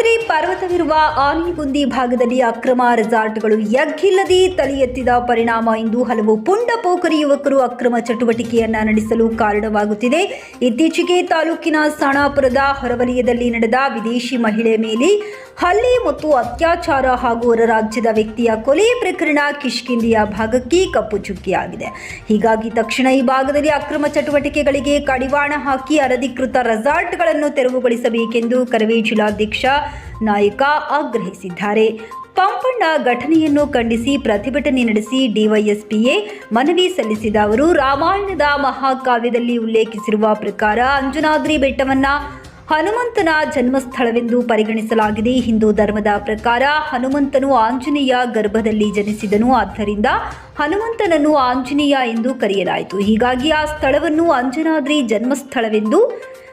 ಅಂಜನಾದ್ರಿ ಪರ್ವತವಿರುವ ಆನೆಗುಂದಿ ಭಾಗದಲ್ಲಿ ಅಕ್ರಮ ರೆಸಾರ್ಟ್ಗಳು ಯಗ್ಗಿಲ್ಲದೆ ತಲೆ ಎತ್ತಿದ ಪರಿಣಾಮ ಇಂದು ಹಲವು ಪುಂಡ ಪೋಖರಿ ಯುವಕರು ಅಕ್ರಮ ಚಟುವಟಿಕೆಯನ್ನ ನಡೆಸಲು ಕಾರಣವಾಗುತ್ತಿದೆ. ಇತ್ತೀಚೆಗೆ ತಾಲೂಕಿನ ಸಾಣಾಪುರದ ಹೊರವಲಯದಲ್ಲಿ ನಡೆದ ವಿದೇಶಿ ಮಹಿಳೆ ಮೇಲೆ ಹಲ್ಲೆ ಮತ್ತು ಅತ್ಯಾಚಾರ ಹಾಗೂ ಹೊರ ರಾಜ್ಯದ ವ್ಯಕ್ತಿಯ ಕೊಲೆ ಪ್ರಕರಣ ಕಿಷ್ಕಿಂದಿಯ ಭಾಗಕ್ಕೆ ಕಪ್ಪು ಚುಕ್ಕಿಯಾಗಿದೆ. ಹೀಗಾಗಿ ತಕ್ಷಣ ಈ ಭಾಗದಲ್ಲಿ ಅಕ್ರಮ ಚಟುವಟಿಕೆಗಳಿಗೆ ಕಡಿವಾಣ ಹಾಕಿ ಅನಧಿಕೃತ ರೆಸಾರ್ಟ್ಗಳನ್ನು ತೆರವುಗೊಳಿಸಬೇಕೆಂದು ಕರವೇ ಜಿಲ್ಲಾಧ್ಯಕ್ಷ ನಾಯಕ ಆಗ್ರಹಿಸಿದ್ದಾರೆ. ಪಂಪಣ್ಣ ಘಟನೆಯನ್ನು ಖಂಡಿಸಿ ಪ್ರತಿಭಟನೆ ನಡೆಸಿ ಡಿವೈಎಸ್ಪಿಎ ಮನವಿ ಸಲ್ಲಿಸಿದ ಅವರು, ರಾಮಾಯಣದ ಮಹಾಕಾವ್ಯದಲ್ಲಿ ಉಲ್ಲೇಖಿಸಿರುವ ಪ್ರಕಾರ ಅಂಜನಾದ್ರಿ ಬೆಟ್ಟವನ್ನ ಹನುಮಂತನ ಜನ್ಮಸ್ಥಳವೆಂದು ಪರಿಗಣಿಸಲಾಗಿದೆ. ಹಿಂದೂ ಧರ್ಮದ ಪ್ರಕಾರ ಹನುಮಂತನು ಆಂಜನೇಯ ಗರ್ಭದಲ್ಲಿ ಜನಿಸಿದನು. ಆದ್ದರಿಂದ ಹನುಮಂತನನ್ನು ಆಂಜನೇಯ ಎಂದು ಕರೆಯಲಾಯಿತು. ಹೀಗಾಗಿ ಆ ಸ್ಥಳವನ್ನು ಅಂಜನಾದ್ರಿ ಜನ್ಮಸ್ಥಳವೆಂದು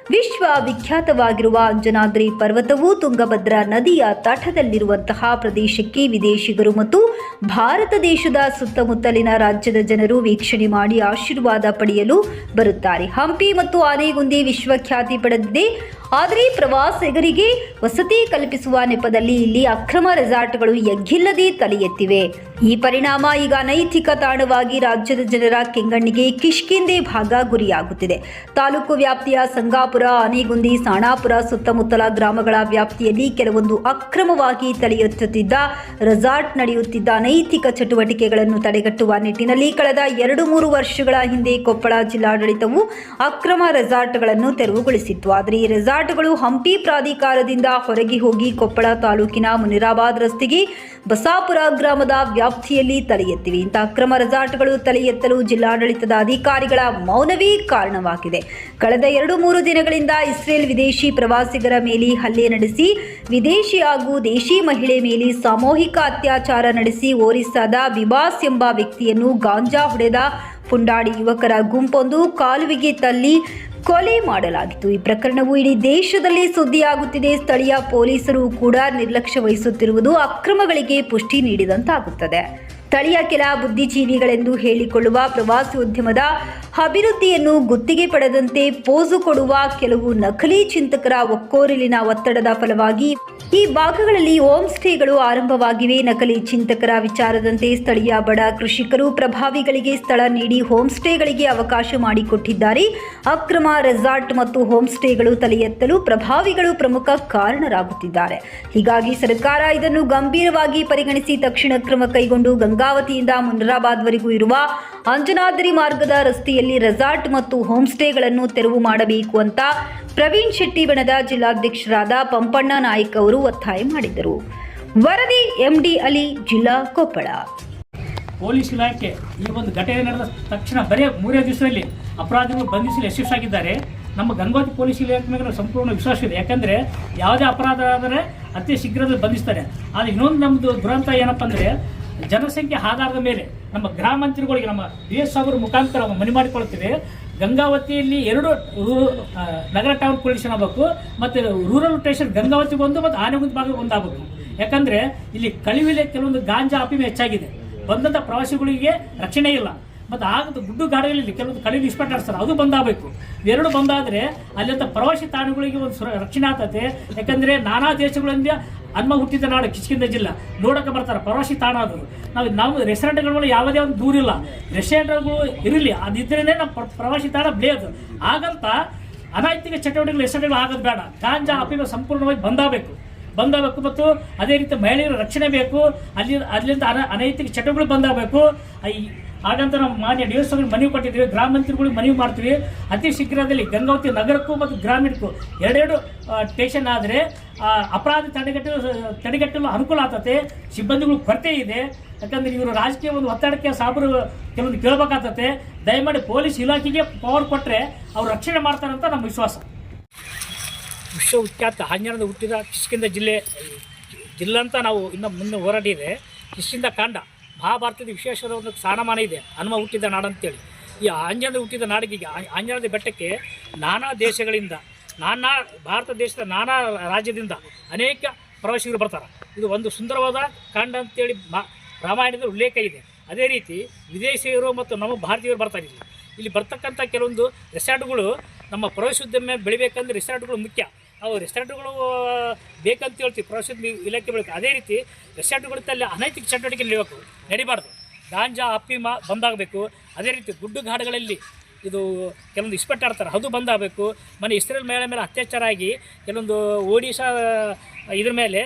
ವಿಶ್ವ ವಿಖ್ಯಾತವಾಗಿರುವ ಅಂಜನಾದ್ರಿ ಪರ್ವತವು ತುಂಗಭದ್ರಾ ನದಿಯ ತಟದಲ್ಲಿರುವಂತಹ ಪ್ರದೇಶಕ್ಕೆ ವಿದೇಶಿಗರು ಮತ್ತು ಭಾರತ ದೇಶದ ಸುತ್ತಮುತ್ತಲಿನ ರಾಜ್ಯದ ಜನರು ವೀಕ್ಷಣೆ ಮಾಡಿ ಆಶೀರ್ವಾದ ಪಡೆಯಲು ಬರುತ್ತಾರೆ. ಹಂಪಿ ಮತ್ತು ಆನೆಗುಂದಿ ವಿಶ್ವಖ್ಯಾತಿ ಪಡೆದಿದೆ. ಆದರೆ ಪ್ರವಾಸಿಗರಿಗೆ ವಸತಿ ಕಲ್ಪಿಸುವ ನೆಪದಲ್ಲಿ ಇಲ್ಲಿ ಅಕ್ರಮ ರೆಸಾರ್ಟ್ಗಳು ಎಗ್ಗಿಲ್ಲದೆ ತಲೆ ಎತ್ತಿವೆ. ಈ ಪರಿಣಾಮ ಈಗ ನೈತಿಕ ತಾಣವಾಗಿ ರಾಜ್ಯದ ಜನರ ಕೆಂಗಣ್ಣಿಗೆ ಕಿಷ್ಕಿಂದೆ ಭಾಗ ಗುರಿಯಾಗುತ್ತಿದೆ. ತಾಲೂಕು ವ್ಯಾಪ್ತಿಯ ಸಂಗಾಪುರ, ಆನೆಗುಂದಿ, ಸಾಣಾಪುರ ಸುತ್ತಮುತ್ತಲ ಗ್ರಾಮಗಳ ವ್ಯಾಪ್ತಿಯಲ್ಲಿ ಕೆಲವೊಂದು ಅಕ್ರಮವಾಗಿ ತಲೆಯೆತ್ತುತ್ತಿದ್ದ ರೆಸಾರ್ಟ್ ನಡೆಯುತ್ತಿದ್ದ ನೈತಿಕ ಚಟುವಟಿಕೆಗಳನ್ನು ತಡೆಗಟ್ಟುವ ನಿಟ್ಟಿನಲ್ಲಿ ಕಳೆದ ಎರಡು ಮೂರು ವರ್ಷಗಳ ಹಿಂದೆ ಕೊಪ್ಪಳ ಜಿಲ್ಲಾಡಳಿತವು ಅಕ್ರಮ ರೆಸಾರ್ಟ್ಗಳನ್ನು ತೆರವುಗೊಳಿಸಿತ್ತು. ಆದರೆ ಈ ರೆಸಾರ್ಟ್ಗಳು ಹಂಪಿ ಪ್ರಾಧಿಕಾರದಿಂದ ಹೊರಗೆ ಹೋಗಿ ಕೊಪ್ಪಳ ತಾಲೂಕಿನ ಮುನಿರಾಬಾದ್ ರಸ್ತೆಗೆ ಬಸಾಪುರ ಗ್ರಾಮದ ವ್ಯಾಪ್ತಿಯಲ್ಲಿ ತಲೆ ಎತ್ತಿವೆ ಇಂಥ ಅಕ್ರಮ ರೆಸಾರ್ಟ್ಗಳು ತಲೆ ಎತ್ತಲು ಜಿಲ್ಲಾಡಳಿತದ ಅಧಿಕಾರಿಗಳ ಮೌನವೇ ಕಾರಣವಾಗಿದೆ. ಕಳೆದ ಎರಡು ಮೂರು ದಿನಗಳಿಂದ ಇಸ್ರೇಲ್ ವಿದೇಶಿ ಪ್ರವಾಸಿಗರ ಮೇಲೆ ಹಲ್ಲೆ ನಡೆಸಿ, ವಿದೇಶಿ ಹಾಗೂ ದೇಶಿ ಮಹಿಳೆ ಮೇಲೆ ಸಾಮೂಹಿಕ ಅತ್ಯಾಚಾರ ನಡೆಸಿ ಒರಿಸ್ಸಾದ ಬಿಬಾಸ್ ಎಂಬ ವ್ಯಕ್ತಿಯನ್ನು ಗಾಂಜಾ ಹೊಡೆದ ಪುಂಡಾಡಿ ಯುವಕರ ಗುಂಪೊಂದು ಕಾಲುವಿಗೆ ತಳ್ಳಿ ಕೊಲೆ ಮಾಡಲಾಗಿತ್ತು. ಈ ಪ್ರಕರಣವು ಇಡೀ ದೇಶದಲ್ಲಿ ಸುದ್ದಿಯಾಗುತ್ತಿದೆ. ಸ್ಥಳೀಯ ಪೊಲೀಸರು ಕೂಡ ನಿರ್ಲಕ್ಷ್ಯ ವಹಿಸುತ್ತಿರುವುದು ಅಕ್ರಮಗಳಿಗೆ ಪುಷ್ಟಿ ನೀಡಿದಂತಾಗುತ್ತದೆ. ಸ್ಥಳೀಯ ಕೆಲ ಬುದ್ಧಿಜೀವಿಗಳೆಂದು ಹೇಳಿಕೊಳ್ಳುವ ಪ್ರವಾಸೋದ್ಯಮದ ಅಭಿವೃದ್ಧಿಯನ್ನು ಗುತ್ತಿಗೆ ಪಡೆದಂತೆ ಪೋಸು ಕೊಡುವ ಕೆಲವು ನಕಲಿ ಚಿಂತಕರ ಒಕ್ಕೋರಿಲಿನ ಒತ್ತಡದ ಫಲವಾಗಿ ಈ ಭಾಗಗಳಲ್ಲಿ ಹೋಮ್ ಸ್ಟೇಗಳು ಆರಂಭವಾಗಿವೆ. ನಕಲಿ ಚಿಂತಕರ ವಿಚಾರದಂತೆ ಸ್ಥಳೀಯ ಬಡ ಕೃಷಿಕರು ಪ್ರಭಾವಿಗಳಿಗೆ ಸ್ಥಳ ನೀಡಿ ಹೋಮ್ ಸ್ಟೇಗಳಿಗೆ ಅವಕಾಶ ಮಾಡಿಕೊಟ್ಟಿದ್ದಾರೆ. ಅಕ್ರಮ ರೆಸಾರ್ಟ್ ಮತ್ತು ಹೋಮ್ ಸ್ಟೇಗಳು ತಲೆ ಎತ್ತಲು ಪ್ರಭಾವಿಗಳು ಪ್ರಮುಖ ಕಾರಣರಾಗುತ್ತಿದ್ದಾರೆ. ಹೀಗಾಗಿ ಸರ್ಕಾರ ಇದನ್ನು ಗಂಭೀರವಾಗಿ ಪರಿಗಣಿಸಿ ತಕ್ಷಣ ಕ್ರಮ ಕೈಗೊಂಡು ಗಂಗಾವತಿಯಿಂದ ಮುನರಾಬಾದ್ವರೆಗೂ ಇರುವ ಅಂಜನಾದ್ರಿ ಮಾರ್ಗದ ರಸ್ತೆಯಲ್ಲಿ ರೆಸಾರ್ಟ್ ಮತ್ತು ಹೋಮ್ ಸ್ಟೇಗಳನ್ನು ತೆರವು ಮಾಡಬೇಕು ಅಂತ ಪ್ರವೀಣ್ ಶೆಟ್ಟಿ ಬಣದ ಜಿಲ್ಲಾಧ್ಯಕ್ಷರಾದ ಪಂಪಣ್ಣ ನಾಯಕ್ ಅವರು ಒತ್ತಾಯ ಮಾಡಿದರು ವರದಿ ಎಂಡಿ ಅಲಿ, ಜಿಲ್ಲಾ ಕೊಪ್ಪಳ. ಪೊಲೀಸ್ ಇಲಾಖೆ ಈ ಒಂದು ಘಟನೆ ನಡೆದ ತಕ್ಷಣ ಬರೀ ಮೂರೇ ದಿವಸದಲ್ಲಿ ಅಪರಾಧಿಗಳು ಬಂಧಿಸಲು ಯಶಸ್ವಿಯಾಗಿದ್ದಾರೆ ನಮ್ಮ ಗಂಗೋತ್ರಿ ಪೊಲೀಸ್ ಇಲಾಖೆ ಮೇಲೆ ಸಂಪೂರ್ಣ ವಿಶ್ವಾಸ ಇದೆ. ಯಾಕಂದರೆ ಯಾವುದೇ ಅಪರಾಧ ಆದರೆ ಅತಿ ಶೀಘ್ರದಲ್ಲಿ ಬಂಧಿಸ್ತಾರೆ. ಆದರೆ ಇನ್ನೊಂದು ನಮ್ಮದು ದುರಂತ ಏನಪ್ಪ ಅಂದರೆ ಜನಸಂಖ್ಯೆ ಆಧಾರದ ಮೇಲೆ ನಮ್ಮ ಗ್ರಾಮಾಂತರಗಳಿಗೆ ನಮ್ಮ ಬಿ ಎಸ್ ಅವರ ಮುಖಾಂತರ ಮನೆ ಮಾಡಿಕೊಳ್ತೀವಿ ಗಂಗಾವತಿಯಲ್ಲಿ ಎರಡು ನಗರ ಟೌನ್ ಪೊಲೀಷನ್ ಆಗಬೇಕು, ಮತ್ತು ರೂರಲ್ ಸ್ಟೇಷನ್ ಗಂಗಾವತಿಗೆ ಒಂದು ಮತ್ತು ಆನೆಗುಂದ ಭಾಗಕ್ಕೆ ಒಂದು ಆಗಬೇಕು ಯಾಕಂದರೆ ಇಲ್ಲಿ ಕಳಿವಿಲೆ ಕೆಲವೊಂದು ಗಾಂಜಾ ಅಪಿಮೆ ಹೆಚ್ಚಾಗಿದೆ. ಬಂದಂಥ ಪ್ರವಾಸಿಗಳಿಗೆ ರಕ್ಷಣೆ ಇಲ್ಲ. ಮತ್ತು ಆಗದ ಗುಡ್ಡು ಗಾಡಿಗಳಲ್ಲಿ ಕೆಲವೊಂದು ಕಳಿ ಇನ್ಸ್ಪೆಕ್ಟರ್ ಸರ್ ಅದು ಬಂದಾಗಬೇಕು. ಎರಡು ಬಂದಾದರೆ ಅಲ್ಲಿಂದ ಪ್ರವಾಸಿ ತಾಣಗಳಿಗೆ ಒಂದು ಸುರ ರಕ್ಷಣೆ ಆಗ್ತದೆ ಯಾಕಂದರೆ ನಾನಾ ದೇಶಗಳಿಂದ ಅನ್ಮ ಹುಟ್ಟಿದ ನಾಡು ಕಿಚ್ಕಿಂದ ಜಿಲ್ಲಾ. ನೋಡೋಕೆ ಬರ್ತಾರೆ ಪ್ರವಾಸಿ ತಾಣ ಅದು. ನಾವು ನಾವು ರೆಸ್ಟೋರೆಂಟ್ಗಳು ಯಾವುದೇ ಒಂದು ದೂರಿಲ್ಲ ರೆಸ್ಟೋರೆಂಟ್ಗಳು ಇರಲಿ. ಅದಿದ್ರೇ ನಮ್ಮ ಪ್ರ- ಪ್ರವಾಸಿ ತಾಣ ಬ್ಲೇದು ಹಾಗಂತ ಅನೈತಿಕ ಚಟುವಟಿಕೆಗಳು ರೆಸ್ಟೋರೆಂಟ್ಗಳು ಆಗೋದು ಬೇಡ. ಗಾಂಜಾ ಅಪಿಮ ಸಂಪೂರ್ಣವಾಗಿ ಬಂದಾಗಬೇಕು. ಬಂದಾಗಬೇಕು ಮತ್ತು ಅದೇ ರೀತಿ ಮಹಿಳೆಯರ ರಕ್ಷಣೆ ಬೇಕು. ಅಲ್ಲಿ, ಅಲ್ಲಿಂದ ಅನ, ಅನೈತಿಕ ಚಟುವಟಿಕೆಗಳು ಬಂದಾಗಬೇಕು. ಹಾಗಂತ ನಾವು ಮಾನ್ಯ ಎಸ್ ಮನವಿ ಕೊಟ್ಟಿದ್ದೀವಿ. ಗ್ರಾಮ ಮಂತ್ರಿಗಳಿಗೆ ಮನವಿ ಮಾಡ್ತೀವಿ. ಅತಿ ಶೀಘ್ರದಲ್ಲಿ ಗಂಗಾವತಿ ನಗರಕ್ಕೂ ಮತ್ತು ಗ್ರಾಮೀಣಕ್ಕೂ ಎರಡೆರಡು ಸ್ಟೇಷನ್ ಆದರೆ ಅಪರಾಧ ತಡೆಗಟ್ಟಲು ತಡೆಗಟ್ಟಲು ಅನುಕೂಲ ಆಗ್ತದೆ. ಸಿಬ್ಬಂದಿಗಳು ಕೊರತೆ ಇದೆ. ಯಾಕಂದರೆ ಇವರು ರಾಜಕೀಯ ಒಂದು ಒತ್ತಡಕ್ಕೆ ಸಾಬರು ಕೆಲವೊಂದು ಕೇಳಬೇಕಾಗ್ತದೆ. ದಯಮಾಡಿ ಪೊಲೀಸ್ ಇಲಾಖೆಗೆ ಪವರ್ ಕೊಟ್ಟರೆ ಅವರು ರಕ್ಷಣೆ ಮಾಡ್ತಾರಂತ ನಮ್ಮ ವಿಶ್ವಾಸ. ವಿಶ್ವವಿಖ್ಯಾತ ಹನ್ನೆರಡು ಹುಟ್ಟಿದ ಕಿಷ್ಕಿಂದ ಜಿಲ್ಲೆ, ಜಿಲ್ಲಂತ ನಾವು ಇನ್ನು ಮುಂದೆ ಹೋರಾಡಿದೆ ಕಿಷ್ಕಿಂದ ಕಾಂಡ. ಮಹಾಭಾರತದ ವಿಶೇಷದ ಒಂದು ಸ್ಥಾನಮಾನ ಇದೆ. ಹನುಮ ಹುಟ್ಟಿದ ನಾಡಂತೇಳಿ. ಈ ಆಂಜನೇಯ ಹುಟ್ಟಿದ ನಾಡಿಗೆ ಆಂಜನೇಯ ಬೆಟ್ಟಕ್ಕೆ ನಾನಾ ದೇಶಗಳಿಂದ, ನಾನಾ ಭಾರತ ದೇಶದ ನಾನಾ ರಾಜ್ಯದಿಂದ ಅನೇಕ ಪ್ರವಾಸಿಗರು ಬರ್ತಾರೆ. ಇದು ಒಂದು ಸುಂದರವಾದ ಕಾಂಡ ಅಂತೇಳಿ ಮಾ ರಾಮಾಯಣದ ಉಲ್ಲೇಖ ಇದೆ. ಅದೇ ರೀತಿ ವಿದೇಶಿಯರು ಮತ್ತು ನಮ್ಮ ಭಾರತೀಯರು ಬರ್ತಾರೆ ಇಲ್ಲಿ. ಇಲ್ಲಿ ಬರ್ತಕ್ಕಂಥ ಕೆಲವೊಂದು ರೆಸಾರ್ಟ್ಗಳು ನಮ್ಮ ಪ್ರವಾಸೋದ್ಯಮ ಬೆಳಿಬೇಕಂದ್ರೆ ರೆಸಾರ್ಟ್ಗಳು ಮುಖ್ಯ. ಅವು ರೆಸ್ಟೋರೆಂಟ್ಗಳು ಬೇಕಂತ ಹೇಳ್ತೀವಿ. ಪ್ರವಾಸೋದ್ಯಮ ಇಲಾಖೆ ಬೇಕು ಅದೇ ರೀತಿ ರೆಸಾರ್ಟ್ಗಳು ಅಲ್ಲಿ ಅನೈತಿಕ ಚಟುವಟಿಕೆ ನಡೀಬೇಕು ನಡಿಬಾರ್ದು. ಗಾಂಜಾ ಅಫೀಮ ಬಂದಾಗಬೇಕು. ಅದೇ ರೀತಿ ಗುಡ್ಡು ಘಾಡುಗಳಲ್ಲಿ ಇದು ಕೆಲವೊಂದು ಇಸ್ಪೆಕ್ಟ್ ಆಡ್ತಾರೆ ಅದು ಬಂದಾಗಬೇಕು. ಮನೆ ಇಸ್ರೇಲ್ ಮಹಿಳೆ ಮೇಲೆ ಅತ್ಯಾಚಾರ ಆಗಿ ಕೆಲವೊಂದು ಒಡಿಶಾ ಇದ್ರ ಮೇಲೆ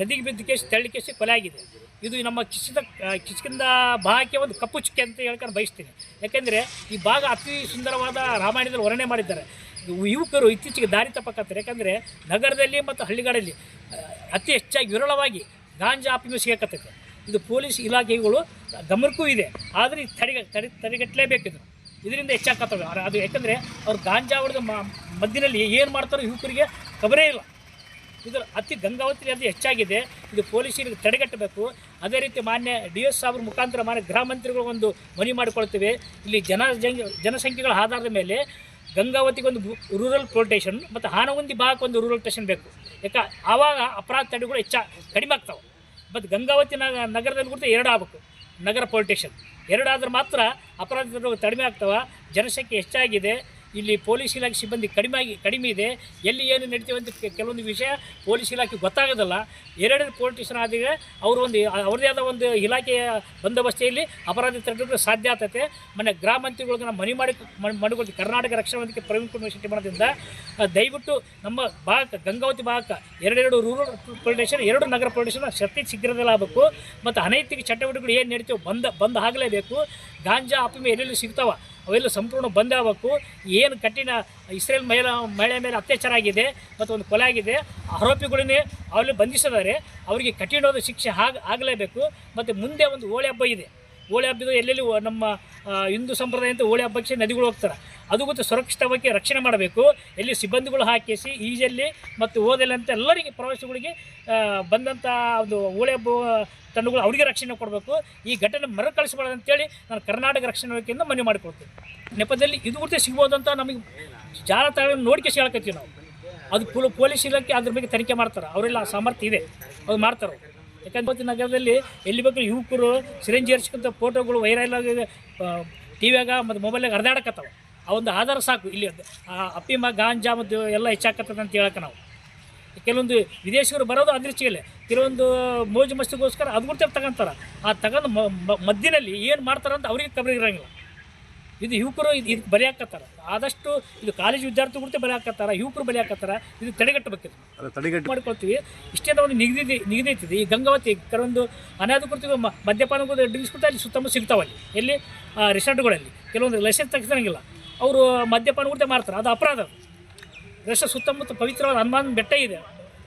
ನದಿಗೆ ಬಿದ್ದ ಕೇಸ್ ತೆಳ್ಳಿ ಕೇಸಿ ಕೊಲೆ ಆಗಿದೆ. ಇದು ನಮ್ಮ ಕಿಸಿದ ಕಿಷ್ಕಿಂದ ಭಾಗಕ್ಕೆ ಒಂದು ಕಪ್ಪು ಚುಕ್ಕೆ ಅಂತ ಹೇಳ್ಕೊಂಡು ಬಯಸ್ತೀನಿ. ಯಾಕೆಂದರೆ ಈ ಭಾಗ ಅತಿ ಸುಂದರವಾದ ರಾಮಾಯಣದಲ್ಲಿ ವರ್ಣನೆ ಮಾಡಿದ್ದಾರೆ. ಯುವಕರು ಇತ್ತೀಚೆಗೆ ದಾರಿ ತಪ್ಪಕತ್ತಾರೆ. ಯಾಕಂದರೆ ನಗರದಲ್ಲಿ ಮತ್ತು ಹಳ್ಳಿಗಳಲ್ಲಿ ಅತಿ ಹೆಚ್ಚಾಗಿ ವಿರಳವಾಗಿ ಗಾಂಜಾ ಅಫೀಮು ಸಿಗಕತ್ತೈತೆ. ಇದು ಪೊಲೀಸ್ ಇಲಾಖೆಗಳು ಗಮನಕ್ಕೂ ಇದೆ. ಆದರೆ ತಡೆಗ ತಡೆ ತಡೆಗಟ್ಟಲೇಬೇಕು ಇದು. ಇದರಿಂದ ಹೆಚ್ಚಾಕತ್ತವೆ ಅರ- ಅದು ಯಾಕಂದರೆ ಅವ್ರು ಗಾಂಜಾ ಹೊಡೆದ ಮಧ್ಯದಲ್ಲಿ ಏನು ಮಾಡ್ತಾರೋ ಯುವಕರಿಗೆ ಖಬರೇ ಇಲ್ಲ. ಇದು ಅತಿ ಗಂಗಾವತಿ ಅದು ಹೆಚ್ಚಾಗಿದೆ. ಇದು ಪೊಲೀಸರಿಗೆ ತಡೆಗಟ್ಟಬೇಕು. ಅದೇ ರೀತಿ ಮಾನ್ಯ ಡಿ ಎಸ್ ಸಾಬ್ರ ಮುಖಾಂತರ ಮಾನ್ಯ ಗೃಹ ಮಂತ್ರಿಗಳು ಒಂದು ಮನವಿ ಮಾಡಿಕೊಳ್ತೇವೆ. ಇಲ್ಲಿ ಜನ ಜನಸಂಖ್ಯೆಗಳ ಆಧಾರದ ಮೇಲೆ ಗಂಗಾವತಿಗೆ ಒಂದು ರೂರಲ್ ಪ್ಲೋಟೇಷನ್ ಮತ್ತು ಹಾನಗುಂದಿ ಭಾಗಕ್ಕೆ ಒಂದು ರೂರಲ್ ಸ್ಟೇಷನ್ ಬೇಕು. ಯಾಕೆ? ಆವಾಗ ಅಪರಾಧ ತಡೆಗಳು ಹೆಚ್ಚ ಕಡಿಮೆ ಆಗ್ತಾವೆ. ಮತ್ತು ಗಂಗಾವತಿ ನಗ ನಗರದಲ್ಲಿ ಕೂಡ ಎರಡು ಆಗಬೇಕು. ನಗರ ಪೊಲಿಟೇಷನ್ ಎರಡಾದ್ರೆ ಮಾತ್ರ ಅಪರಾಧ ತಡೆಗಳು ಕಡಿಮೆ ಆಗ್ತವೆ. ಜನಸಂಖ್ಯೆ ಹೆಚ್ಚಾಗಿದೆ. ಇಲ್ಲಿ ಪೊಲೀಸ್ ಇಲಾಖೆ ಸಿಬ್ಬಂದಿ ಕಡಿಮೆ ಆಗಿ ಕಡಿಮೆ ಇದೆ. ಎಲ್ಲಿ ಏನು ನಡೀತೀವಿ ಅಂತ ಕೆಲವೊಂದು ವಿಷಯ ಪೊಲೀಸ್ ಇಲಾಖೆ ಗೊತ್ತಾಗೋದಿಲ್ಲ. ಎರಡೆರಡು ಪೊಲಿಟಿಷನ್ ಆದರೆ ಅವರು ಒಂದು ಅವ್ರದೇ ಆದ ಒಂದು ಇಲಾಖೆಯ ಬಂದೋಬಸ್ತಿಯಲ್ಲಿ ಅಪರಾಧ ತಡೆಗಳು ಸಾಧ್ಯ ಆಗ್ತೈತೆ. ಮೊನ್ನೆ ಗೃಹ ಮಂತ್ರಿಗಳಿಗೆ ನಾವು ಮನೆ ಮಾಡಿ ಮಾಡಿಕೊಳ್ತೀವಿ. ಕರ್ನಾಟಕ ರಕ್ಷಣಾ ವೇದಿಕೆ ಪ್ರವೀಣ್ ಕುಮಾರ್ ಶೆಟ್ಟಿ ಮಾಡೋದ್ರಿಂದ ದಯವಿಟ್ಟು ನಮ್ಮ ಭಾಗ ಗಂಗಾವತಿ ಭಾಗಕ್ಕೆ ಎರಡೆರಡು ರೂರಲ್ ಪೊಲಿಟೇಷನ್ ಎರಡು ನಗರ ಪೊಲಿಟೇಷನ್ ಶಕ್ತಿ ಶೀಘ್ರದಲ್ಲಿ ಆಗಬೇಕು. ಮತ್ತು ಅನೈತಿಕ ಚಟುವಟಿಕೆಗಳು ಏನು ನಡೀತೀವಿ ಬಂದ ಬಂದ್ ಆಗಲೇಬೇಕು ಗಾಂಜಾ ಅಫೀಮೆ ಎಲ್ಲೆಲ್ಲಿ ಸಿಗ್ತಾವ. ಅವೆಲ್ಲ ಸಂಪೂರ್ಣ ಬಂದ್ ಆಗಬೇಕು. ಏನು ಕಠಿಣ ಇಸ್ರೇಲ್ ಮಹಿಳಾ ಮಹಿಳೆ ಮೇಲೆ ಅತ್ಯಾಚಾರ ಆಗಿದೆ ಮತ್ತು ಒಂದು ಕೊಲೆ ಆಗಿದೆ, ಆರೋಪಿಗಳನ್ನೇ ಅವರಲ್ಲಿ ಬಂಧಿಸಿದ್ದಾರೆ. ಅವರಿಗೆ ಕಠಿಣವಾದ ಶಿಕ್ಷೆ ಆಗ, ಆಗಲೇಬೇಕು. ಮತ್ತು ಮುಂದೆ ಒಂದು ಹೋಳಿ ಹಬ್ಬ ಇದೆ. ಹೋಳಿ ಹಬ್ಬದ ಎಲ್ಲೆಲ್ಲಿ ನಮ್ಮ ಹಿಂದೂ ಸಂಪ್ರದಾಯ ಅಂತ ಹೋಳಿ ಹಬ್ಬಕ್ಕೆ ನದಿಗಳು ಹೋಗ್ತಾರೆ. ಅದು ಗೊತ್ತು ಸುರಕ್ಷಿತವಾಗಿ ರಕ್ಷಣೆ ಮಾಡಬೇಕು. ಎಲ್ಲಿ ಸಿಬ್ಬಂದಿಗಳು ಹಾಕಿಸಿ, ಈಜಲ್ಲಿ ಮತ್ತು ಓದಲ್ಲಂತ ಎಲ್ಲರಿಗೆ ಪ್ರವಾಸಿಗಳಿಗೆ ಬಂದಂಥ ಒಂದು ಹೋಳಿ ಹಬ್ಬ ತಂಡಗಳು ಅವರಿಗೆ ರಕ್ಷಣೆ ಕೊಡಬೇಕು. ಈ ಘಟನೆ ಮರುಕಳಿಸಬಾರ್ದು ಅಂತೇಳಿ ನಾನು ಕರ್ನಾಟಕ ರಕ್ಷಣೆ ವೇದಿಕೆಯಿಂದ ಮನವಿ ಮಾಡಿಕೊಡ್ತೀನಿ ನೆಪದಲ್ಲಿ ಇದು ಕೂಡ ಸಿಗ್ಬೋದು ಅಂತ ನಮಗೆ ಜಾಲತಾಣ ನೋಡಿಕೆ ಹೇಳಕತ್ತೀವಿ ನಾವು. ಅದು ಪೊಲ, ಪೊಲೀಸ್ ಇಲಾಖೆ ಅದ್ರ ಬಗ್ಗೆ ತನಿಖೆ ಮಾಡ್ತಾರೆ. ಅವರೆಲ್ಲ ಸಾಮರ್ಥ್ಯ ಇದೆ. ಅದು ಮಾಡ್ತಾರೆ. ಯಾಕಂದ್ರೆ ಇವತ್ತಿನ ನಗರದಲ್ಲಿ ಎಲ್ಲಿ ಬೇಕು ಯುವಕರು ಸಿರಂಜಿ ಏರ್ಸ್ಕೊಂತ ಫೋಟೋಗಳು ವೈರಲ್ ಆಗಿ ಟಿ ವ್ಯಾಗ ಮತ್ತು ಮೊಬೈಲಾಗ ಹರಿದಾಡಕತ್ತವೆ. ಆ ಒಂದು ಆಧಾರ ಸಾಕು, ಇಲ್ಲಿ ಆ ಅಪ್ಪಿಮ್ಮ ಗಾಂಜಾ ಮತ್ತು ಎಲ್ಲ ಹೆಚ್ಚಾಕತ್ತದ ಅಂತ ಹೇಳಕ್ಕೆ ನಾವು. ಕೆಲವೊಂದು ವಿದೇಶಿಗರು ಬರೋದು ಅದೃಷ್ಟಿಯಲ್ಲೇ ಕೆಲವೊಂದು ಮೋಜು ಮಸ್ತಿಗೋಸ್ಕರ ಅದು ತಗೊಂತಾರೆ. ಆ ತಗೊಂಡು ಮ- ಮ- ಮಧ್ಯದಲ್ಲಿ ಏನು ಮಾಡ್ತಾರಂತ ಅವ್ರಿಗೆ ಕಬರಿ ಇರೋಂಗಿಲ್ಲ. ಇದು ಯುವಕರು ಇದು ಇದಕ್ಕೆ ಬಲಿ ಹಾಕತ್ತಾರ. ಆದಷ್ಟು ಇದು ಕಾಲೇಜ್ ವಿದ್ಯಾರ್ಥಿ ಕೂಡ ಬಲಿ ಹಾಕತ್ತಾರ ಯುವಕರು ಬಲಿ ಹಾಕತ್ತಾರ ಇದು ತಡೆಗಟ್ಟಬೇಕು ತಡೆಗಟ್ಟು ತಡೆಗಟ್ಟಿ ಮಾಡ್ಕೊಳ್ತೀವಿ. ಇಷ್ಟೇ ಒಂದು ನಿಗದಿ ನಿಗದಿ ಐತಿದೆ ಈ ಗಂಗಾವತಿ ಕೆಲವೊಂದು ಅನಾಧಿಕೃತ ಮ- ಮದ್ಯಪಾನ ಡ್ರಿಂಕ್ಸ್ ಕೂಡ ಅಲ್ಲಿ ಸುತ್ತಮುತ್ತ ಸಿಗ್ತಾವಲ್ಲಿ ಎಲ್ಲಿ? ರೆಸಾರ್ಟ್ಗಳಲ್ಲಿ. ಕೆಲವೊಂದು ಲೈಸೆನ್ಸ್ ತೆಗಿಸಂಗಿಲ್ಲ ಅವರು ಮದ್ಯಪಾನ ಕೂಡ ಮಾಡ್ತಾರೆ. ಅದು ಅಪರಾಧ ದೇಶ ಸುತ್ತಮುತ್ತ ಪವಿತ್ರವಾದ ಹನುಮಾನ್ ಬೆಟ್ಟ ಇದೆ.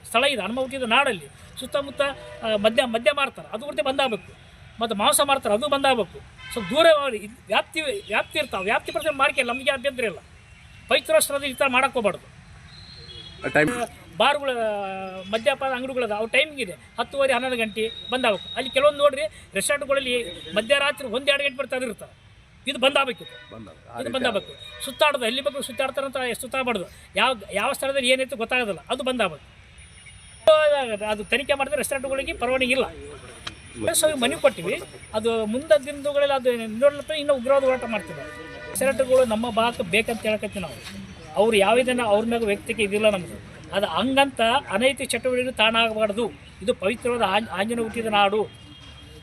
ಸ್ಥಳ ಇದೆ. ಹನುಮ ಹುಟ್ಟಿದ ನಾಡಲ್ಲಿ ಸುತ್ತಮುತ್ತ ಮದ್ಯ ಮದ್ಯ ಮಾಡ್ತಾರೆ ಅದು ಕೂಡ ಬಂದಾಗಬೇಕು. ಮತ್ತು ಮಾಂಸ ಮಾಡ್ತಾರೆ ಅದು ಬಂದಾಗಬೇಕು. ಸ್ವಲ್ಪ ದೂರ ವ್ಯಾಪ್ತಿ ವ್ಯಾಪ್ತಿ ಇರ್ತಾವೆ. ವ್ಯಾಪ್ತಿ ಪ್ರತಿ ಮಾಡ್ಕೆ ನಮಗೆ ಅಭ್ಯಂತರ ಇಲ್ಲ. ಸ್ಥಳದ ಈ ಥರ ಮಾಡಕ್ಕೆ ಹೋಗ್ಬಾರ್ದು. ಟೈಮ್ ಬಾರ್ಗಳ ಮದ್ಯಪಾನ ಅಂಗಡಿಗಳದ ಅವ್ರ ಟೈಮಿಂಗ್ ಇದೆ. ಹತ್ತುವರೆ ಹನ್ನೊಂದು ಗಂಟೆ ಬಂದಾಗಬೇಕು. ಅಲ್ಲಿ ಕೆಲವೊಂದು ನೋಡ್ರಿ ರೆಸ್ಟೋರೆಂಟ್ಗಳಲ್ಲಿ ಮಧ್ಯರಾತ್ರಿ ಒಂದೆರಡು ಗಂಟೆ ಬರ್ತಾ ಇರ್ತಾರೆ ಇದು ಬಂದಾಗಬೇಕು. ಬಂದ ಇದು ಬಂದಾಗಬೇಕು. ಸುತ್ತಾಡೋದು ಎಲ್ಲಿ ಬೇಕು ಅಂತ ಸುತ್ತಾಡಬಾರ್ದು. ಯಾವ ಯಾವ ಸ್ಥಳದಲ್ಲಿ ಏನೈತೆ ಗೊತ್ತಾಗೋದಿಲ್ಲ. ಅದು ಬಂದಾಗಬೇಕು. ಅದು ತನಿಖೆ ಮಾಡಿದ್ರೆ ರೆಸ್ಟೋರೆಂಟ್ಗಳಿಗೆ ಪರವಾನಗಿ ಇಲ್ಲ. ಸೊ ಮನೆ ಕೊಟ್ಟಿವಿ. ಅದು ಮುಂದೆ ದಿನಗಳಲ್ಲಿ ಅದು ನೋಡ್ಲಪ್ಪ ಇನ್ನೂ ಉಗ್ರವಾದ ಹೋರಾಟ ಮಾಡ್ತೀವಿ. ರೆಸ್ಟೋರೆಂಟ್ಗಳು ನಮ್ಮ ಭಾಗಕ್ಕೆ ಬೇಕಂತ ಹೇಳಕತ್ತೀವಿ ನಾವು. ಅವ್ರು ಯಾವುದನ್ನ ಅವ್ರ ಮ್ಯಾಗ ವ್ಯಕ್ತಿಗೆ ಇದಿಲ್ಲ ನಮ್ಗೆ ಅದು ಹಂಗಂತ ಅನೈತಿಕ ಚಟುವಟಿಕೆ ತಾಣ ಆಗಬಾರ್ದು ಇದು ಪವಿತ್ರವಾದ ಆಂಜನ ಆಂಜನೇಯ ಹುಟ್ಟಿದ ನಾಡು.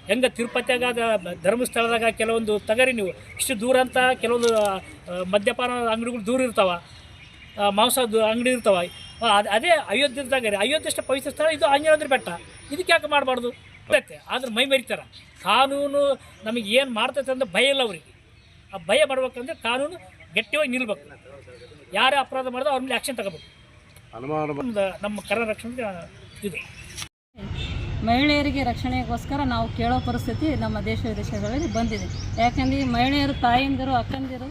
ಹೆಂಗೆ ತಿರುಪತಿಯಾಗ ಧರ್ಮಸ್ಥಳದಾಗ ಕೆಲವೊಂದು ತಗರಿ ನೀವು, ಇಷ್ಟು ದೂರ ಅಂತ ಕೆಲವೊಂದು ಮದ್ಯಪಾನ ಅಂಗಡಿಗಳು ದೂರ ಇರ್ತಾವ. ಮಾಂಸ ಅಂಗಡಿ ಇರ್ತಾವ. ಅದ್- ಅದೇ ಅಯೋಧ್ಯದಾಗ ರೀ ಅಯೋಧ್ಯೆ ಪವಿತ್ರ ಸ್ಥಳ, ಇದು ಆಂಜನೇಯದ್ರ ಬೆಟ್ಟ. ಇದಕ್ಕೆ ಯಾಕೆ ಮಾಡಬಾರ್ದು? ಬರುತ್ತೆ ಆದ್ರೆ ಮೈ ಮರಿತಾರೆ. ಕಾನೂನು ನಮಗೆ ಏನು ಮಾಡ್ತೈತೆ ಅಂದ್ರೆ ಭಯ ಇಲ್ಲ ಅವರಿಗೆ. ಆ ಭಯ ಮಾಡ್ಬೇಕಂದ್ರೆ ಕಾನೂನು ಗಟ್ಟಿಯಾಗಿ ನಿಲ್ಬೇಕು. ಯಾರೇ ಅಪರಾಧ ಮಾಡಿದ್ರೆ ಅವ್ರ ಮೇಲೆ ಆ್ಯಕ್ಷನ್ ತಗೋಬೇಕು. ನಮ್ಮ ಕರ ರಕ್ಷಣೆ ಇದು. ಮಹಿಳೆಯರಿಗೆ ರಕ್ಷಣೆಗೋಸ್ಕರ ನಾವು ಕೇಳೋ ಪರಿಸ್ಥಿತಿ ನಮ್ಮ ದೇಶ ವಿದೇಶಗಳಲ್ಲಿ ಬಂದಿದೆ. ಯಾಕಂದ್ರೆ ಈ ಮಹಿಳೆಯರು ತಾಯಂದಿರು ಅಕ್ಕಂದಿರು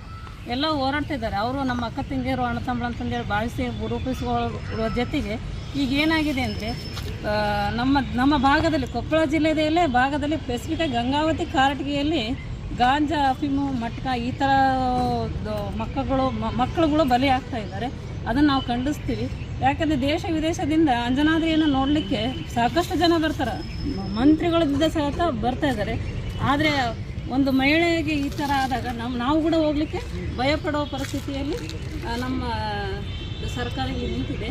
ಎಲ್ಲ ಹೋರಾಡ್ತಿದ್ದಾರೆ ಅವರು ನಮ್ಮ ಅಕ್ಕ ತಂಗಿಯರು ಅಣ್ಣ ತಮ್ಮ ಅಂತಂದೇಳಿ ಭಾವಿಸಿ ರೂಪಿಸಿಕೊಳ್ಳೋ ಜೊತೆಗೆ ಈಗ ಏನಾಗಿದೆ ಅಂದರೆ ನಮ್ಮ ನಮ್ಮ ಭಾಗದಲ್ಲಿ ಕೊಪ್ಪಳ ಜಿಲ್ಲೆಯಲ್ಲೇ ಭಾಗದಲ್ಲಿ ಸ್ಪೆಸಿಫಿಕಾಗಿ ಗಂಗಾವತಿ, ಕಾರಟಗಿಯಲ್ಲಿ ಗಾಂಜಾ, ಅಫಿಮು, ಮಟ್ಕ ಈ ಥರ ಮಕ್ಕಳು ಮಕ್ಕಳುಗಳು ಬಲಿ ಆಗ್ತಾ ಇದ್ದಾರೆ. ಅದನ್ನು ನಾವು ಖಂಡಿಸ್ತೀವಿ. ಯಾಕಂದರೆ ದೇಶ ವಿದೇಶದಿಂದ ಅಂಜನಾದ್ರಿಯನ್ನು ನೋಡಲಿಕ್ಕೆ ಸಾಕಷ್ಟು ಜನ ಬರ್ತಾರೆ. ಮಂತ್ರಿಗಳಿಂದ ಸಹಿತ ಬರ್ತಾ ಇದ್ದಾರೆ. ಆದರೆ ಒಂದು ಮಹಿಳೆಗೆ ಈ ಥರ ಆದಾಗ ನಮ್ಮ ನಾವು ಕೂಡ ಹೋಗ್ಲಿಕ್ಕೆ ಭಯಪಡೋ ಪರಿಸ್ಥಿತಿಯಲ್ಲಿ ನಮ್ಮ ಸರ್ಕಾರ ಈ ನಿಂತಿದೆ.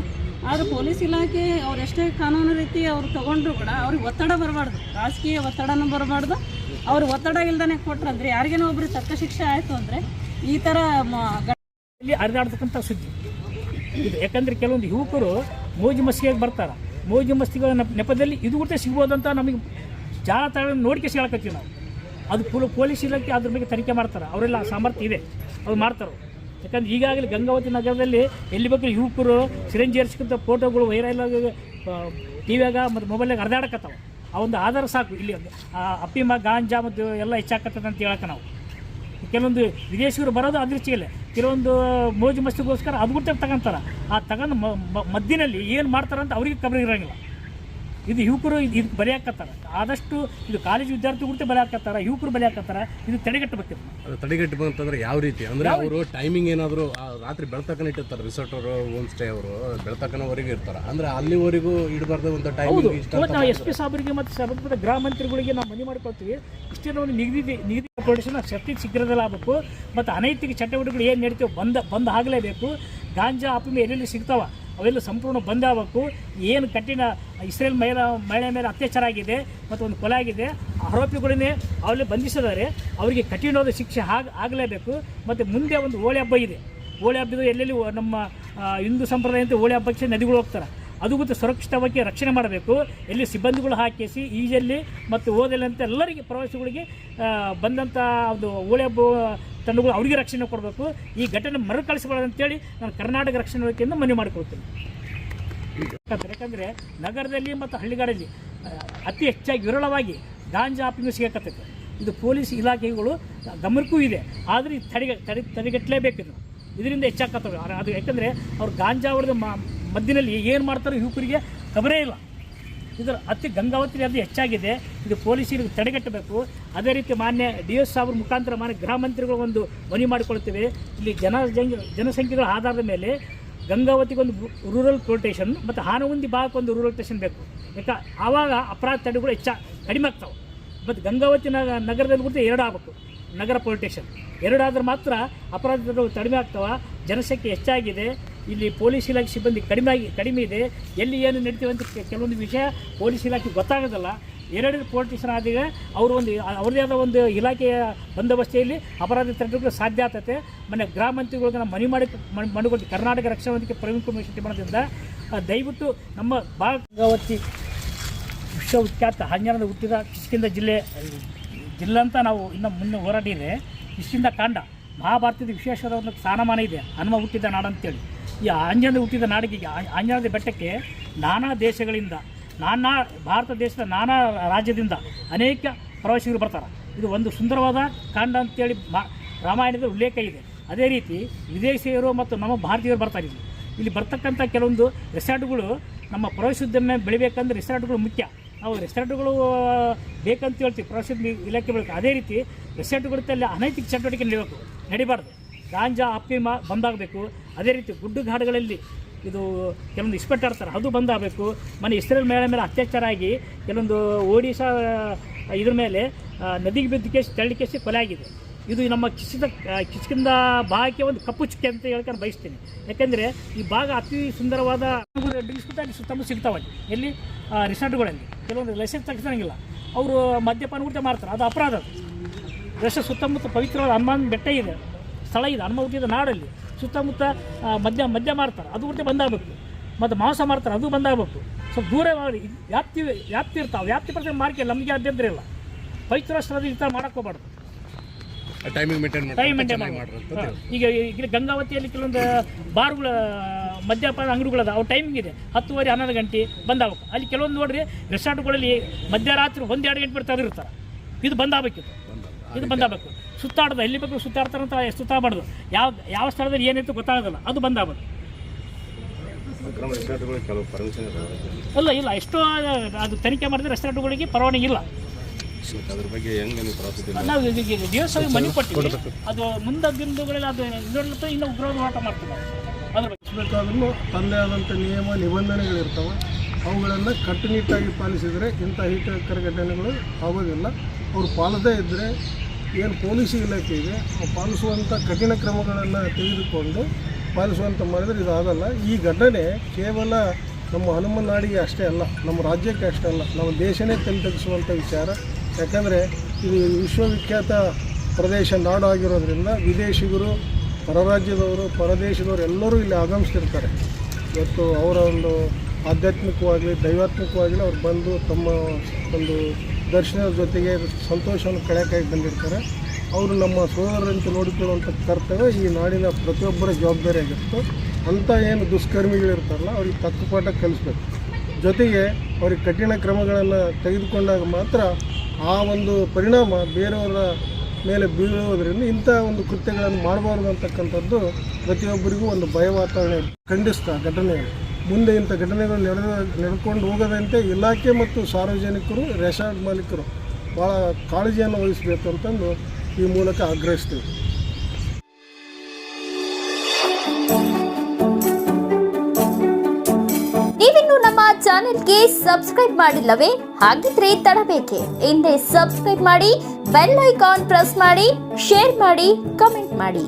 ಆದರೆ ಪೊಲೀಸ್ ಇಲಾಖೆ ಅವ್ರು ಎಷ್ಟೇ ಕಾನೂನು ರೀತಿ ಅವ್ರು ತಗೊಂಡ್ರು ಕೂಡ ಅವ್ರಿಗೆ ಒತ್ತಡ ಬರಬಾರ್ದು. ರಾಜಕೀಯ ಒತ್ತಡನೂ ಬರಬಾರ್ದು. ಅವ್ರು ಒತ್ತಡ ಇಲ್ದೇ ಕೊಟ್ರಂದ್ರೆ ಯಾರಿಗೇನೋ ಒಬ್ರಿಗೆ ತಕ್ಕ ಶಿಕ್ಷೆ ಆಯಿತು ಅಂದರೆ ಈ ಘಟನೆ ಇಲ್ಲಿ ಹರಿದಾಡ್ತಕ್ಕಂಥ ಸುದ್ದಿ. ಇದು ಯಾಕಂದ್ರೆ ಕೆಲವೊಂದು ಯುವಕರು ಮೋಜು ಮಸ್ತಿಗೆ ಬರ್ತಾರೆ. ಮೋಜು ಮಸ್ತಿಗಳ ನೆಪದಲ್ಲಿ ಇದು ಕೂಡ ಅಂತ ನಮಗೆ ಜಾಲತಾಣ ನೋಡಿಕೆ ಸಿಗಾಕತ್ತೀವಿ ನಾವು. ಅದು ಪುಲ್, ಪೊಲೀಸ್ ಇಲಾಖೆ ಅದ್ರ ಬಗ್ಗೆ ತನಿಖೆ ಮಾಡ್ತಾರೆ. ಅವರೆಲ್ಲ ಸಾಮರ್ಥ್ಯ ಇದೆ. ಅವ್ರು ಮಾಡ್ತಾರೆ. ಯಾಕಂದ್ರೆ ಈಗಾಗಲೇ ಗಂಗಾವತಿ ನಗರದಲ್ಲಿ ಎಲ್ಲಿ ಬೇಕಾದ್ರೂ ಯುವಕರು ಸಿರಂಜಿ ಫೋಟೋಗಳು ವೈರಲ್ ಆಗಿ ಟಿ ವ್ಯಾಗ ಮತ್ತು ಮೊಬೈಲಾಗ ಹರಿದಾಡಕತ್ತಾವ. ಆ ಒಂದು ಆಧಾರ ಸಾಕು, ಇಲ್ಲಿ ಅಫೀಮ ಗಾಂಜಾ ಮತ್ತು ಎಲ್ಲ ಹೆಚ್ಚಾಕತ್ತದ ಅಂತ ಹೇಳಕ್ಕೆ ನಾವು. ಕೆಲವೊಂದು ವಿದೇಶಿಗರು ಬರೋದು ಅದೃಷ್ಟಿಯಲ್ಲೇ ಕೆಲವೊಂದು ಮೋಜು ಮಸ್ತಿಗೋಸ್ಕರ ಅದು ಗುಟ್ಟಾಗಿ ತಗೊಂತಾರೆ. ಆ ತಗೊಂಡು ಮದ್ದಿನಲ್ಲಿ ಏನು ಮಾಡ್ತಾರಂತ ಅವ್ರಿಗೆ ಕಬರಿ ಇರೋಂಗಿಲ್ಲ. ಇದು ಯುವಕರು ಇದು ಇದಕ್ಕೆ ಬಲಿ ಹಾಕತ್ತಾರ. ಆದಷ್ಟು ಇದು ಕಾಲೇಜು ವಿದ್ಯಾರ್ಥಿ ಕೂಡ ಬಲಿ ಹಾಕತ್ತಾರ ಯುವಕರು ಬಲಿ ಹಾಕತ್ತಾರ ಇದು ತಡೆಗಟ್ಟಬೇಕು ಅದು ತಡೆಗಟ್ಟು ಅಂತಂದ್ರೆ ಯಾವ ರೀತಿ? ಅಂದ್ರೆ ಅವರು ಟೈಮಿಂಗ್ ಏನಾದರೂ ರಾತ್ರಿ ಬೆಳ್ತಕ್ಕನ ಇಟ್ಟಿರ್ತಾರೆ ರಿಸಾರ್ಟ್ ಅವರು ಹೋಮ್ ಸ್ಟೇ ಅವರು ಬೆಳ್ತಕ್ಕನವರೆಗೆ ಇರ್ತಾರೆ. ಅಂದ್ರೆ ಅಲ್ಲಿವರೆಗೂ ಇಡಬಾರ್ದು ಒಂದು ಟೈಮಿಂಗ್ ಇಷ್ಟ ಇವತ್ತು ನಾವು ಎಸ್ ಪಿ ಸಾಹೇಬರಿಗೆ ಮತ್ತು ಸಂಬಂಧಪಟ್ಟ ಗೃಹ ಮಂತ್ರಿಗಳಿಗೆ ನಾವು ಮನವಿ ಮಾಡ್ಕೊಳ್ತೀವಿ. ಇಷ್ಟೇ ಒಂದು ನಿಗದಿ ನಿಗದಿ ಪ್ರೊಡಿಷನ್ ಶಕ್ತಿ ಶೀಘ್ರದಲ್ಲಿ ಆಗಬೇಕು. ಮತ್ತು ಅನೈತಿಕ ಚಟುವಟಿಕೆಗಳು ಏನು ನಡೀತೀವಿ ಬಂದ ಬಂದ್ ಆಗಲೇಬೇಕು. ಗಾಂಜಾ ಅಫೀಮ್ ಎಲ್ಲೆಲ್ಲಿ ಸಿಗ್ತಾವ? ಅವೆಲ್ಲ ಸಂಪೂರ್ಣ ಬಂದ್ ಆಗಬೇಕು. ಏನು ಕಠಿಣ ಇಸ್ರೇಲ್ ಮಹಿಳಾ, ಮಹಿಳೆ ಮೇಲೆ ಅತ್ಯಾಚಾರ ಆಗಿದೆ ಮತ್ತು ಒಂದು ಕೊಲೆ ಆಗಿದೆ ಆರೋಪಿಗಳನ್ನೇ ಅವರಲ್ಲಿ ಬಂಧಿಸಿದ್ದಾರೆ. ಅವರಿಗೆ ಕಠಿಣವಾದ ಶಿಕ್ಷೆ ಆಗ, ಆಗಲೇಬೇಕು. ಮತ್ತು ಮುಂದೆ ಒಂದು ಹೋಳಿ ಹಬ್ಬ ಇದೆ. ಹೋಳಿ ಹಬ್ಬದ ಎಲ್ಲೆಲ್ಲಿ ನಮ್ಮ ಹಿಂದೂ ಸಂಪ್ರದಾಯಂತೆ ಹೋಳಿ ಹಬ್ಬಕ್ಕೆ ನದಿಗಳು ಹೋಗ್ತಾರೆ. ಅದು ಮತ್ತು ಸುರಕ್ಷಿತವಾಗಿ ರಕ್ಷಣೆ ಮಾಡಬೇಕು. ಎಲ್ಲಿ ಸಿಬ್ಬಂದಿಗಳು ಹಾಕಿಸಿ, ಈಜಲ್ಲಿ ಮತ್ತು ಓದಲ್ಲಿ ಅಂತ ಎಲ್ಲರಿಗೆ ಪ್ರವಾಸಿಗಳಿಗೆ ಬಂದಂಥ ಒಂದು ಓಳೆ ತಂಡಗಳು ಅವರಿಗೆ ರಕ್ಷಣೆ ಕೊಡಬೇಕು. ಈ ಘಟನೆ ಮರುಕಳಿಸಬಾರ್ದು ಅಂತೇಳಿ ನಾನು ಕರ್ನಾಟಕ ರಕ್ಷಣೆ ವೇದಿಕೆಯಿಂದ ಮನವಿ ಮಾಡಿಕೊಳ್ತೀನಿ. ಯಾಕಂದ್ರೆ- ನಗರದಲ್ಲಿ ಮತ್ತು ಹಳ್ಳಿಗಳಲ್ಲಿ ಅತಿ ಹೆಚ್ಚಾಗಿ ವಿರಳವಾಗಿ ಗಾಂಜಾ ಆಪಿಂಗ್ ಸಿಗಕತ್ತೈತೆ. ಇದು ಪೊಲೀಸ್ ಇಲಾಖೆಗಳು ಗಮನಕ್ಕೂ ಇದೆ. ಆದರೆ ತಡೆಗ ತಡೆ ತಡೆಗಟ್ಟಲೇಬೇಕು ಇದು. ಇದರಿಂದ ಹೆಚ್ಚಾಕತ್ತವೆ ಅದು- ಯಾಕಂದರೆ ಅವ್ರು ಗಾಂಜಾ ಹೊಡೆದ ಮಧ್ಯದಲ್ಲಿ ಏನು ಮಾಡ್ತಾರೋ ಯುವಕರಿಗೆ ಖಬರೇ ಇಲ್ಲ. ಇದರ ಅತಿ ಗಂಗಾವತಿ ಅದು ಹೆಚ್ಚಾಗಿದೆ. ಇದು ಪೊಲೀಸರಿಗೆ ತಡೆಗಟ್ಟಬೇಕು. ಅದೇ ರೀತಿ ಮಾನ್ಯ ಡಿ ಎಸ್ ಅವ್ರ ಮುಖಾಂತರ ಮಾನ್ಯ ಗೃಹ ಮಂತ್ರಿಗಳು ಒಂದು ಮನವಿ ಮಾಡಿಕೊಳ್ತೇವೆ. ಇಲ್ಲಿ ಜನ ಜನಸಂಖ್ಯೆಗಳ ಆಧಾರದ ಮೇಲೆ ಗಂಗಾವತಿಗೊಂದು ರೂರಲ್ ಪ್ರೊಟೇಷನ್ ಮತ್ತು ಹಾನಗುಂದಿ ಭಾಗಕ್ಕೆ ಒಂದು ರೂರಲ್ ಸ್ಟೇಷನ್ ಬೇಕು. ಯಾಕೆ ಆವಾಗ ಅಪರಾಧ ತಡೆಗಳು ಹೆಚ್ಚ ಕಡಿಮೆ ಆಗ್ತಾವೆ. ಮತ್ತು ಗಂಗಾವತಿ ನಗ ನಗರದಲ್ಲಿ ಕೂಡ ಎರಡು ಆಗಬೇಕು. ನಗರ ಪೊಲಿಟೇಷನ್ ಎರಡಾದ್ರೆ ಮಾತ್ರ ಅಪರಾಧ ತಡೆಗಳು ಕಡಿಮೆ ಆಗ್ತಾವೆ. ಜನಸಂಖ್ಯೆ ಹೆಚ್ಚಾಗಿದೆ. ಇಲ್ಲಿ ಪೊಲೀಸ್ ಇಲಾಖೆ ಸಿಬ್ಬಂದಿ ಕಡಿಮೆ ಆಗಿ ಕಡಿಮೆ ಇದೆ. ಎಲ್ಲಿ ಏನು ನಡೀತೀವಿ ಅಂತ ಕೆಲವೊಂದು ವಿಷಯ ಪೊಲೀಸ್ ಇಲಾಖೆ ಗೊತ್ತಾಗೋದಿಲ್ಲ. ಎರಡು ಪೊಲೀಸರ ಆದಾಗ ಅವರು ಒಂದು ಅವ್ರದೇ ಆದ ಒಂದು ಇಲಾಖೆಯ ಬಂದೋಬಸ್ತಿಯಲ್ಲಿ ಅಪರಾಧ ತಡೆಗಳು ಸಾಧ್ಯ ಆಗ್ತೈತೆ. ಮನೆ ಗ್ರಾಮ ಮಂತ್ರಿಗಳಿಗೆ ನಾವು ಮನೆ ಮಾಡಿ ಮಾಡಿಕೊಟ್ಟು ಕರ್ನಾಟಕ ರಕ್ಷಣಾ ವೇದಿಕೆ ಪ್ರವೀಣ್ ಕುಮಾರ್ ಶೆಟ್ಟಿ ದಯವಿಟ್ಟು ನಮ್ಮ ಭಾಗ ಗಂಗಾವತಿ ವಿಶ್ವವಿಖ್ಯಾತ ಹನ್ನೆರಡು ಹುಟ್ಟಿದ ಕಿಷ್ಕಿಂದ ಜಿಲ್ಲೆ ಜಿಲ್ಲೆ ಅಂತ ನಾವು ಇನ್ನು ಮುಂದೆ ಹೋರಾಟ ಇದೆ. ಕಿಷ್ಕಿಂದ ಕಾಂಡ. ಮಹಾಭಾರತದ ವಿಶೇಷವಾದ ಒಂದು ಸ್ಥಾನಮಾನ ಇದೆ. ಹನುಮ ಹುಟ್ಟಿದ ನಾಡು ಅಂತೇಳಿ ಈ ಆಂಜನೇಯ ಹುಟ್ಟಿದ ನಾಡಿಗೆ ಆಂಜನೇಯ ಬೆಟ್ಟಕ್ಕೆ ನಾನಾ ದೇಶಗಳಿಂದ, ನಾನಾ ಭಾರತ ದೇಶದ ನಾನಾ ರಾಜ್ಯದಿಂದ ಅನೇಕ ಪ್ರವಾಸಿಗರು ಬರ್ತಾರೆ. ಇದು ಒಂದು ಸುಂದರವಾದ ಕಾಂಡ ಅಂತೇಳಿ ಮಾ ರಾಮಾಯಣದ ಉಲ್ಲೇಖ ಇದೆ. ಅದೇ ರೀತಿ ವಿದೇಶಿಯರು ಮತ್ತು ನಮ್ಮ ಭಾರತೀಯರು ಬರ್ತಾರೆ ಇಲ್ಲಿ. ಇಲ್ಲಿ ಬರ್ತಕ್ಕಂಥ ಕೆಲವೊಂದು ರೆಸಾರ್ಟ್ಗಳು ನಮ್ಮ ಪ್ರವಾಸೋದ್ಯಮ ಬೆಳಿಬೇಕಂದ್ರೆ ರೆಸಾರ್ಟ್ಗಳು ಮುಖ್ಯ. ನಾವು ರೆಸಾರ್ಟ್ಗಳು ಬೇಕಂತ ಹೇಳ್ತೀವಿ. ಪ್ರವಾಸೋದ್ಯಮ ಇಲಾಖೆ ಬೇಕು ಅದೇ ರೀತಿ ರೆಸಾರ್ಟ್ಗಳಲ್ಲಿ ಅನೈತಿಕ ಚಟುವಟಿಕೆ ನಡಿಬೇಕು. ನಡಿಬಾರ್ದು. ಗಾಂಜಾ ಅಫೀಮ ಬಂದಾಗಬೇಕು. ಅದೇ ರೀತಿ ಗುಡ್ಡುಗಾಡುಗಳಲ್ಲಿ ಇದು ಕೆಲವೊಂದು ಇಸ್ಪೆಕ್ಟ್ ಆಡ್ತಾರೆ, ಅದು ಬಂದಾಗಬೇಕು. ಮನೆ ಇಸ್ರೇಲ್ ಮೇಲೆ ಮೇಲೆ ಅತ್ಯಾಚಾರ ಆಗಿ ಕೆಲವೊಂದು ಒಡಿಶಾ ಇದ್ರ ಮೇಲೆ ನದಿಗೆ ಬಿದ್ದ ಕೇಸ್ ತಳ್ಳಿ ಕೇಸಿ ಕೊಲೆ ಆಗಿದೆ. ಇದು ನಮ್ಮ ಕಿಸಿದ ಕಿಸ್ಕಿಂದ ಭಾಗಕ್ಕೆ ಒಂದು ಕಪ್ಪು ಚುಕ್ಕೆ ಅಂತ ಹೇಳ್ಕೊಂಡು ಬಯಸ್ತೀನಿ. ಯಾಕೆಂದರೆ ಈ ಭಾಗ ಅತಿ ಸುಂದರವಾದ ಡ್ರಿಂಕ್ಸ್ ಕೂಡ ಸುತ್ತಮುತ್ತ ಸಿಗ್ತಾವೆ. ಎಲ್ಲಿ? ರಿಸಾರ್ಟ್ಗಳಲ್ಲಿ ಕೆಲವೊಂದು ಲೈಸೆನ್ಸ್ ತೆಗೆಸಂಗಿಲ್ಲ. ಅವರು ಮದ್ಯಪಾನ ಊಟ ಮಾಡ್ತಾರೆ. ಅದು ಅಪರಾಧ ದೇಶ ಸುತ್ತಮುತ್ತ ಪವಿತ್ರವಾದ ಹನುಮಾನ್ ಬೆಟ್ಟ ಇದೆ ಸ್ಥಳ ಇದೆ ಹನುಮ ಹುಟ್ಟಿದ ನಾಡಲ್ಲಿ. ಸುತ್ತಮುತ್ತ ಮದ್ಯ ಮದ್ಯ ಮಾರ್ತಾರೆ. ಅದು ಕೂಡ ಬಂದಾಗಬೇಕು. ಮತ್ತು ಮಾಂಸ ಮಾಡ್ತಾರೆ ಅದು ಬಂದಾಗಬೇಕು. ಸ್ವಲ್ಪ ದೂರ ಮಾಡಿ. ವ್ಯಾಪ್ತಿ ವ್ಯಾಪ್ತಿ ಇರ್ತಾವೆ. ವ್ಯಾಪ್ತಿ ಪ್ರಕಾರ ಮಾರ್ಕೆ ನಮಗೆ ಅಭ್ಯಂತರ ಇಲ್ಲ. ಪವಿತ್ರ ಸ್ಥಳದ ಈ ಥರ ಮಾಡೋಕ್ಕೋಗ್ಬಾರ್ದು ಟೈಮಿಂಗ್ ಮೇಂಟೈನ್ ಟೈಮ್ ಮೇಂಟೈನ್ ಮಾಡಿ ಈಗ ಈಗ ಗಂಗಾವತಿಯಲ್ಲಿ ಕೆಲವೊಂದು ಬಾರ್ಗಳ ಮದ್ಯಪಾನ ಅಂಗಡಿಗಳದ ಅವು ಟೈಮಿಂಗ್ ಇದೆ. ಹತ್ತುವರೆ ಹನ್ನೊಂದು ಗಂಟೆ ಬಂದಾಗಬೇಕು. ಅಲ್ಲಿ ಕೆಲವೊಂದು ನೋಡ್ರಿ ರೆಸಾರ್ಟ್ಗಳಲ್ಲಿ ಮಧ್ಯರಾತ್ರಿ ಒಂದೆರಡು ಎರಡು ಗಂಟೆ ಬಿಡ್ತಾ ಇರ್ತಾರೆ. ಇದು ಬಂದಾಗಬೇಕಿತ್ತು. ಇದು ಬಂದಾಗಬೇಕು ಸುತ್ತಾಡೋದು ಎಲ್ಲಿ ಬೇಕು ಸುತ್ತಾಡ್ತಾರೆ ಅಂತ ಸುತ್ತಾಡಬಾರ್ದು. ಯಾವ ಯಾವ ಸ್ಥಳದಲ್ಲಿ ಏನಿತ್ತು ಗೊತ್ತಾಗೋದಿಲ್ಲ ಅದು ಬಂದಾಗಬೇಕು ಅಲ್ಲ ಇಲ್ಲ ಎಷ್ಟೋ ಅದು ತನಿಖೆ ಮಾಡಿದ್ರೆ ರೆಸ್ಟೋರೆಂಟ್ಗಳಿಗೆ ಪರವಾನಗಿ ಇಲ್ಲ. ಅದ್ರ ಬಗ್ಗೆ ಹೆಂಗೆ ನೀವು ದೇವಸ್ಥಾನ ಮನೆ ಕೊಟ್ಟಿವಿ ಅದು ಮುಂದೆ ದಿನಗಳಲ್ಲಿ ಅದು ಇದರಲ್ಲೂ ಇನ್ನೂ ಉಗ್ರ ಹೋರಾಟ ಮಾಡ್ತೀವಿ ಅದ್ರ ಬಗ್ಗೆ. ಬೇಕಾದ್ರೂ ತನ್ನದೇ ಆದಂಥ ನಿಯಮ ನಿಬಂಧನೆಗಳಿರ್ತಾವೆ. ಅವುಗಳನ್ನು ಕಟ್ಟುನಿಟ್ಟಾಗಿ ಪಾಲಿಸಿದರೆ ಇಂಥ ಹಿತಕರ ಘಟನೆಗಳು ಆಗೋದಿಲ್ಲ. ಅವ್ರು ಪಾಲದೇ ಇದ್ದರೆ ಏನು ಪೊಲೀಸ್ ಇಲಾಖೆ ಇದೆ ಪಾಲಿಸುವಂಥ ಕಠಿಣ ಕ್ರಮಗಳನ್ನು ತೆಗೆದುಕೊಂಡು ಪಾಲಿಸುವಂಥ ಮಾಡಿದರೆ ಇದಾಗಲ್ಲ. ಈ ಘಟನೆ ಕೇವಲ ನಮ್ಮ ಹನುಮನಾಡಿಗೆ ಅಷ್ಟೇ ಅಲ್ಲ, ನಮ್ಮ ರಾಜ್ಯಕ್ಕೆ ಅಷ್ಟೇ ಅಲ್ಲ, ನಮ್ಮ ದೇಶನೇ ತಗ್ಗಿಸುವಂಥ ವಿಚಾರ. ಯಾಕಂದರೆ ಇದು ವಿಶ್ವವಿಖ್ಯಾತ ಪ್ರದೇಶ ನಾಡು ಆಗಿರೋದ್ರಿಂದ ವಿದೇಶಿಗರು, ಪರರಾಜ್ಯದವರು, ಪರದೇಶದವರು ಎಲ್ಲರೂ ಇಲ್ಲಿ ಆಗಮಿಸ್ತಿರ್ತಾರೆ. ಇವತ್ತು ಅವರ ಒಂದು ಆಧ್ಯಾತ್ಮಿಕವಾಗಲಿ, ದೈವಾತ್ಮಿಕವಾಗಲಿ ಅವ್ರು ಬಂದು ತಮ್ಮ ಒಂದು ದರ್ಶನದ ಜೊತೆಗೆ ಸಂತೋಷವನ್ನು ಕಳೆಯೋಕ್ಕಾಗಿ ಬಂದಿರ್ತಾರೆ. ಅವರು ನಮ್ಮ ಸೋದರರಂತೆ ನೋಡಿಕೊಳ್ಳುವಂಥ ಕರ್ತವ್ಯ ಈ ನಾಡಿನ ಪ್ರತಿಯೊಬ್ಬರ ಜವಾಬ್ದಾರಿ ಆಗಿತ್ತು ಅಂಥ ಏನು ದುಷ್ಕರ್ಮಿಗಳಿರ್ತಾರಲ್ಲ ಅವ್ರಿಗೆ ತಕ್ಕ ಪಾಠ ಕಲಿಸ್ಬೇಕು. ಜೊತೆಗೆ ಅವ್ರಿಗೆ ಕಠಿಣ ಕ್ರಮಗಳನ್ನು ತೆಗೆದುಕೊಂಡಾಗ ಮಾತ್ರ ಆ ಒಂದು ಪರಿಣಾಮ ಬೇರೆಯವರ ಮೇಲೆ ಬೀಳುವುದರಿಂದ ಇಂಥ ಒಂದು ಕೃತ್ಯಗಳನ್ನು ಮಾಡಬಾರ್ದು ಅಂತಕ್ಕಂಥದ್ದು ಪ್ರತಿಯೊಬ್ಬರಿಗೂ ಒಂದು ಭಯ ವಾತಾವರಣ ಖಂಡಿಸ್ತಾ ಘಟನೆ ಮುಂದೆ ಇಂಥ ಘಟನೆಗಳು ನಡೆದ ನಡ್ಕೊಂಡು ಹೋಗದಂತೆ ಇಲಾಖೆ ಮತ್ತು ಸಾರ್ವಜನಿಕರು ರೆಸಾರ್ಟ್ ಮಾಲೀಕರು ಭಾಳ ಕಾಳಜಿಯನ್ನು ವಹಿಸಬೇಕು ಅಂತಂದು ಈ ಮೂಲಕ ಆಗ್ರಹಿಸ್ತೀವಿ. ನೀವಿನ್ನು ನಮ್ಮ ಚಾನೆಲ್ಗೆ ಸಬ್ಸ್ಕ್ರೈಬ್ ಮಾಡಿಲ್ಲವೇ? ಹಾಗಿದ್ರೆ ತಡಬೇಕೆ. ಹಿಂದೆ ಸಬ್ಸ್ಕ್ರೈಬ್ ಮಾಡಿ, ಬೆಲ್ ಐಕಾನ್ ಪ್ರೆಸ್ ಮಾಡಿ, ಶೇರ್ ಮಾಡಿ, ಕಮೆಂಟ್ ಮಾಡಿ.